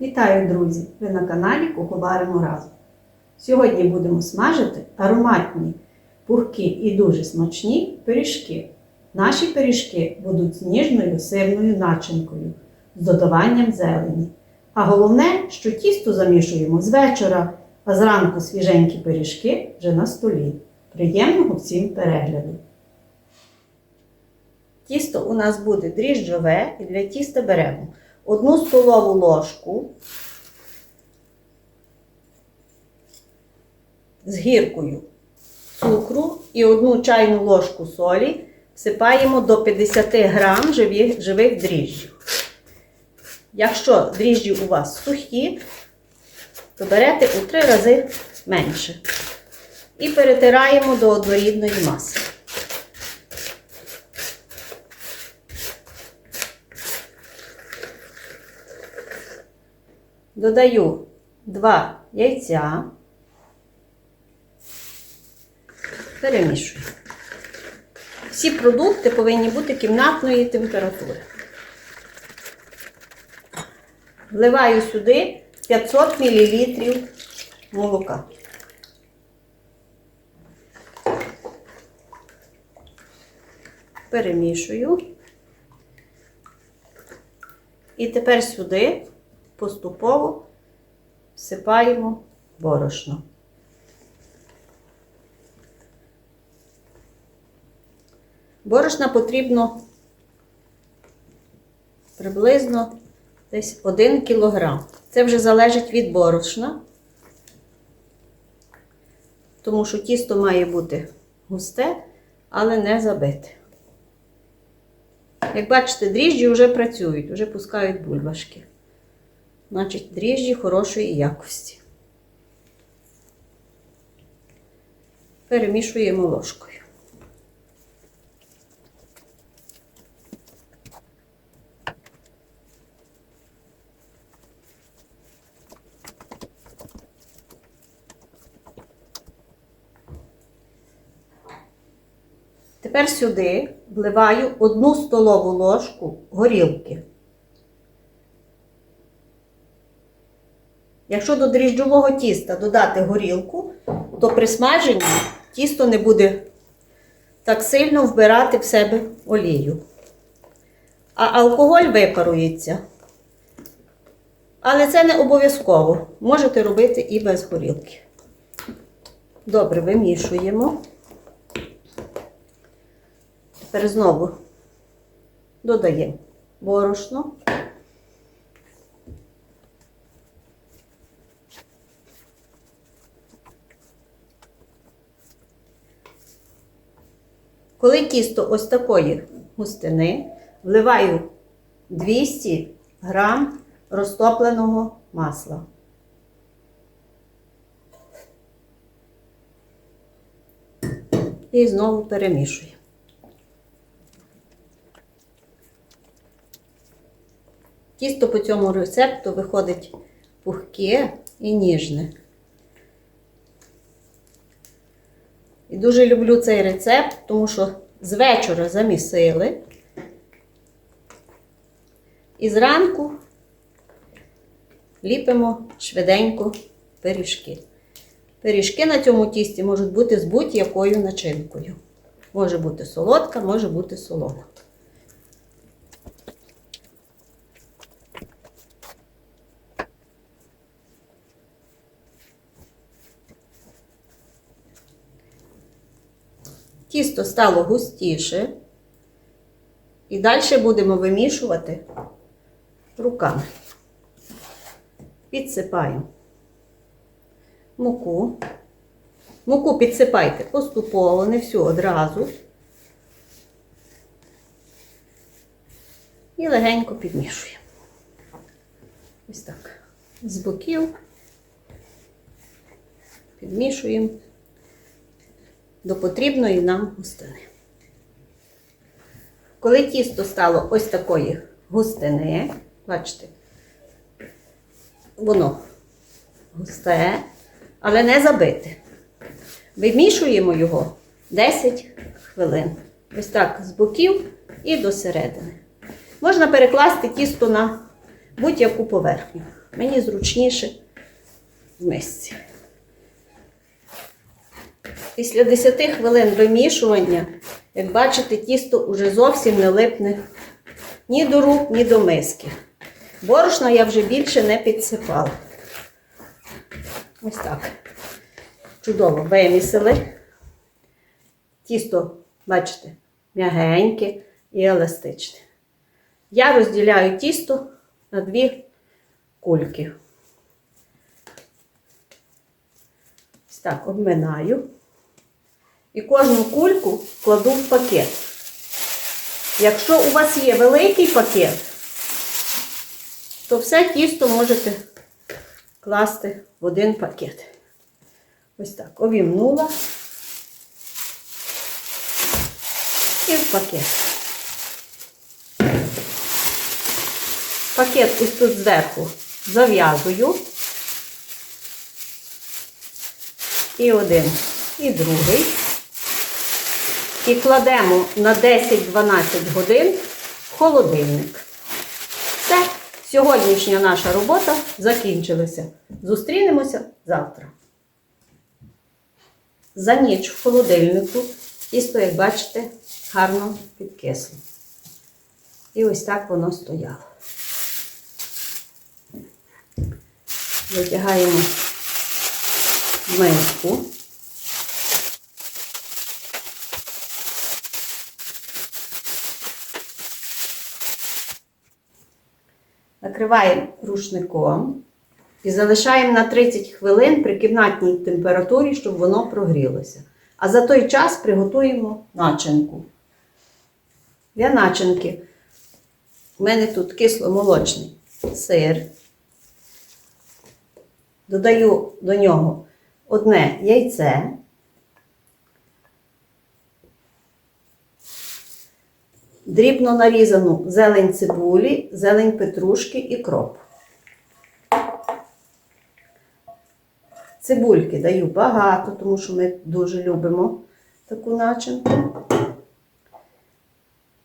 Вітаю, друзі! Ви на каналі Куховаримо разом. Сьогодні будемо смажити ароматні, пухкі і дуже смачні пиріжки. Наші пиріжки будуть з ніжною сирною начинкою, з додаванням зелені. А головне, що тісто замішуємо з вечора, а зранку свіженькі пиріжки вже на столі. Приємного всім перегляду! Тісто у нас буде дріжджове і для тіста беремо одну столову ложку з гіркою цукру і одну чайну ложку солі всипаємо до 50 грам живих, живих дріжджів. Якщо дріжджі у вас сухі, то берете у 3 рази менше. І перетираємо до однорідної маси. Додаю 2 яйця, перемішую. Всі продукти повинні бути кімнатної температури. Вливаю сюди 500 мл молока. Перемішую. І тепер сюди поступово всипаємо борошно. Борошна потрібно приблизно десь 1 кг. Це вже залежить від борошна, тому що тісто має бути густе, але не забите. Як бачите, дріжджі вже працюють, вже пускають бульбашки. Значить, дріжджі хорошої якості. Перемішуємо ложкою. Тепер сюди вливаю одну столову ложку горілки. Якщо до дріжджового тіста додати горілку, то при смаженні тісто не буде так сильно вбирати в себе олію. А алкоголь випарується. Але це не обов'язково. Можете робити і без горілки. Добре, вимішуємо. Тепер знову додаємо борошно. Коли тісто ось такої густини, вливаю 200 грам розтопленого масла. І знову перемішую. Тісто по цьому рецепту виходить пухке і ніжне. І дуже люблю цей рецепт, тому що з вечора замісили. І зранку ліпимо швиденько пиріжки. Пиріжки на цьому тісті можуть бути з будь-якою начинкою. Може бути солодка, може бути солона. Тісто стало густіше. І далі будемо вимішувати руками. Підсипаємо муку. Муку підсипайте поступово, не всю одразу. І легенько підмішуємо. Ось так. З боків підмішуємо до потрібної нам густини. Коли тісто стало ось такої густини, бачите, воно густе, але не забите. Вимішуємо його 10 хвилин. Ось так з боків і до середини. Можна перекласти тісто на будь-яку поверхню. Мені зручніше в мисці. Після 10 хвилин вимішування, як бачите, тісто вже зовсім не липне ні до рук, ні до миски. Борошна я вже більше не підсипала. Ось так. Чудово вимісили. Тісто, бачите, м'ягеньке і еластичне. Я розділяю тісто на дві кульки. Ось так обминаю. І кожну кульку кладу в пакет. Якщо у вас є великий пакет, то все тісто можете класти в один пакет. Ось так, обімнула і в пакет. Пакет ось тут зверху зав'язую. І один, і другий. І кладемо на 10-12 годин в холодильник. Все, сьогоднішня наша робота закінчилася. Зустрінемося завтра. За ніч в холодильнику тісто, як бачите, гарно підкисло. І ось так воно стояло. Витягаємо миску. Накриваємо рушником і залишаємо на 30 хвилин при кімнатній температурі, щоб воно прогрілося. А за той час приготуємо начинку. Для начинки у мене тут кисломолочний сир. Додаю до нього одне яйце. Дрібно нарізану зелень цибулі, зелень петрушки і кроп. Цибульки даю багато, тому що ми дуже любимо таку начинку.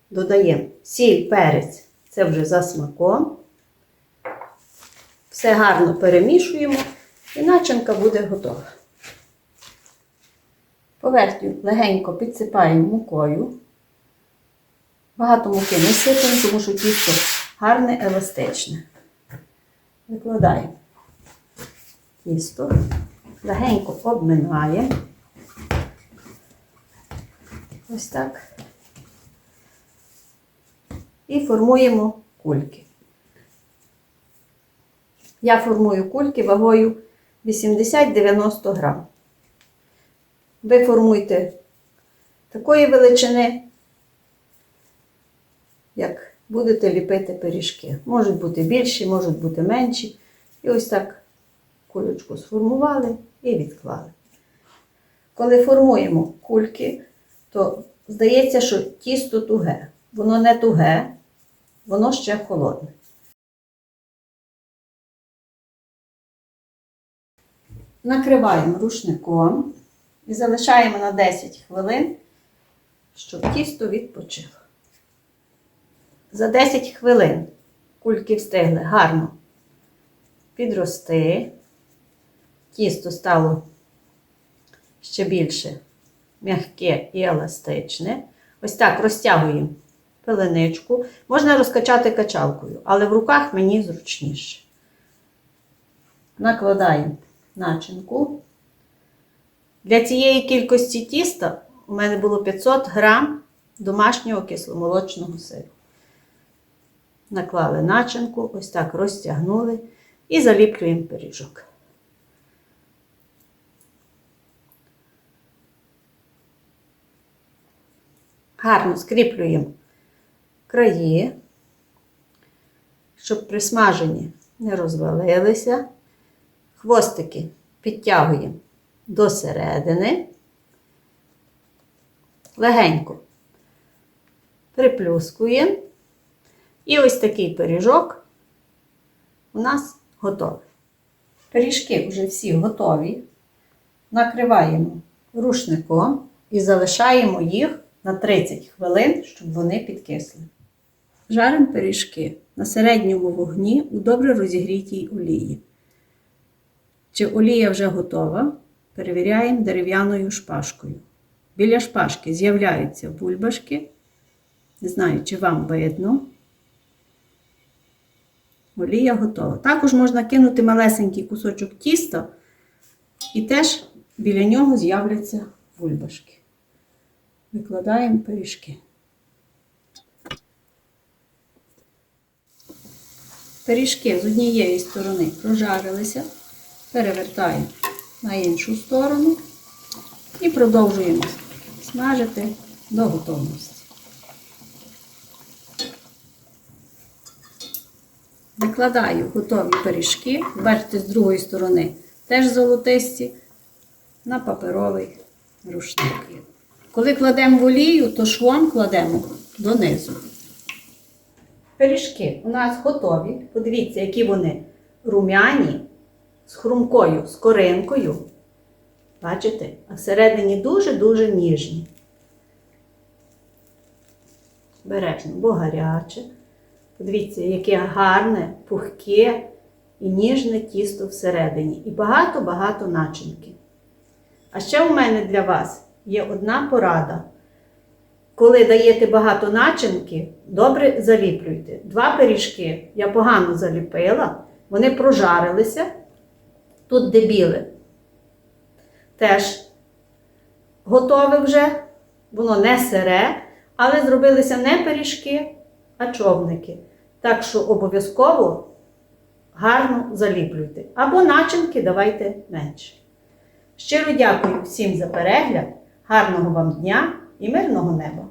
Додаємо сіль, перець, це вже за смаком. Все гарно перемішуємо і начинка буде готова. Поверхню легенько підсипаємо мукою. Багато муки не сипемо, тому що тісто гарне, еластичне. Викладаємо тісто, легенько обминаємо. Ось так. І формуємо кульки. Я формую кульки вагою 80-90 грам. Ви формуйте такої величини, як будете ліпити пиріжки. Можуть бути більші, можуть бути менші. І ось так кулечку сформували і відклали. Коли формуємо кульки, то здається, що тісто туге. Воно не туге, воно ще холодне. Накриваємо рушником і залишаємо на 10 хвилин, щоб тісто відпочило. За 10 хвилин кульки встигли гарно підрости. Тісто стало ще більше м'яке і еластичне. Ось так розтягуємо пеленичку. Можна розкачати качалкою, але в руках мені зручніше. Накладаємо начинку. Для цієї кількості тіста у мене було 500 грам домашнього кисломолочного сиру. Наклали начинку, ось так розтягнули і заліплюємо пиріжок. Гарно скріплюємо краї, щоб при смаженні не розвалилися. Хвостики підтягуємо до середини, легенько приплюскуємо. І ось такий пиріжок у нас готовий. Пиріжки вже всі готові. Накриваємо рушником і залишаємо їх на 30 хвилин, щоб вони підкисли. Жаримо пиріжки на середньому вогні у добре розігрітій олії. Чи олія вже готова? Перевіряємо дерев'яною шпажкою. Біля шпажки з'являються бульбашки. Не знаю, чи вам видно. Олія готова. Також можна кинути малесенький кусочок тіста, і теж біля нього з'являться бульбашки. Викладаємо пиріжки. Пиріжки з однієї сторони прожарилися, перевертаємо на іншу сторону і продовжуємо смажити до готовності. Викладаю готові пиріжки, бачите, з другої сторони теж золотисті, на паперовий рушник. Коли кладемо в олію, то швом кладемо донизу. Пиріжки у нас готові. Подивіться, які вони рум'яні, з хрумкою, з коринкою. Бачите? А всередині дуже-дуже ніжні. Бережно, бо гаряче. Подивіться, яке гарне, пухке і ніжне тісто всередині. І багато-багато начинки. А ще у мене для вас є одна порада. Коли даєте багато начинки, добре заліплюйте. Два пиріжки я погано заліпила, вони прожарилися. Тут де біле. Теж готове вже, воно не сире, але зробилися не пиріжки, а човники. Так що обов'язково гарно заліплюйте. Або начинки давайте менше. Щиро дякую всім за перегляд, гарного вам дня і мирного неба!